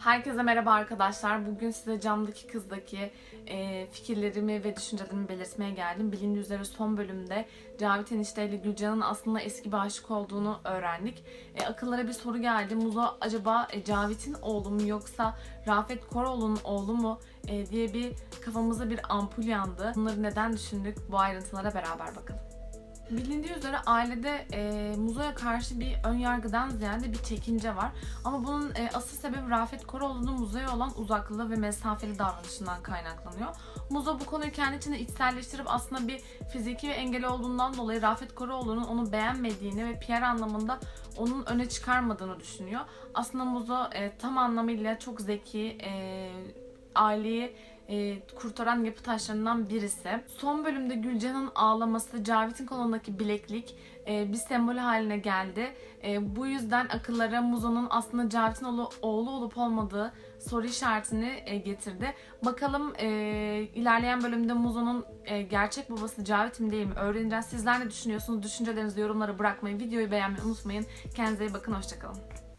Herkese merhaba arkadaşlar. Bugün size camdaki kızdaki e, fikirlerimi ve düşüncelerimi belirtmeye geldim. Bilindiği üzere son bölümde Cavit Enişte ile Gülcan'ın aslında eski bir aşık olduğunu öğrendik. E, akıllara bir soru geldi. Muzo acaba e, Cavit'in oğlu mu yoksa Rafet Koroğlu'nun oğlu mu e, diye bir kafamıza bir ampul yandı. Bunları neden düşündük? Bu ayrıntılara beraber bakalım. Bilindiği üzere ailede e, Muzo'ya karşı bir ön yargıdan ziyade bir çekince var. Ama bunun e, asıl sebebi Rafet Koroğlu'nun Muzo'ya olan uzaklığı ve mesafeli davranışından kaynaklanıyor. Muzo bu konuyu kendi içinde içselleştirip aslında bir fiziki ve engeli olduğundan dolayı Rafet Koroğlu'nun onu beğenmediğini ve PR anlamında onun öne çıkarmadığını düşünüyor. Aslında Muzo e, tam anlamıyla çok zeki, e, aileyi e, kurtaran yapı taşlarından birisi. Son bölümde Gülcan'ın ağlaması, Cavit'in kolundaki bileklik e, bir sembol haline geldi. E, bu yüzden akıllara Muzo'nun aslında Cavit'in oğlu, oğlu olup olmadığı soru işaretini e, getirdi. Bakalım e, ilerleyen bölümde Muzo'nun e, gerçek babası Cavit mi değil mi öğreneceğiz. Sizler ne düşünüyorsunuz? Düşüncelerinizi yorumlara bırakmayı, videoyu beğenmeyi unutmayın. Kendinize iyi bakın, hoşçakalın.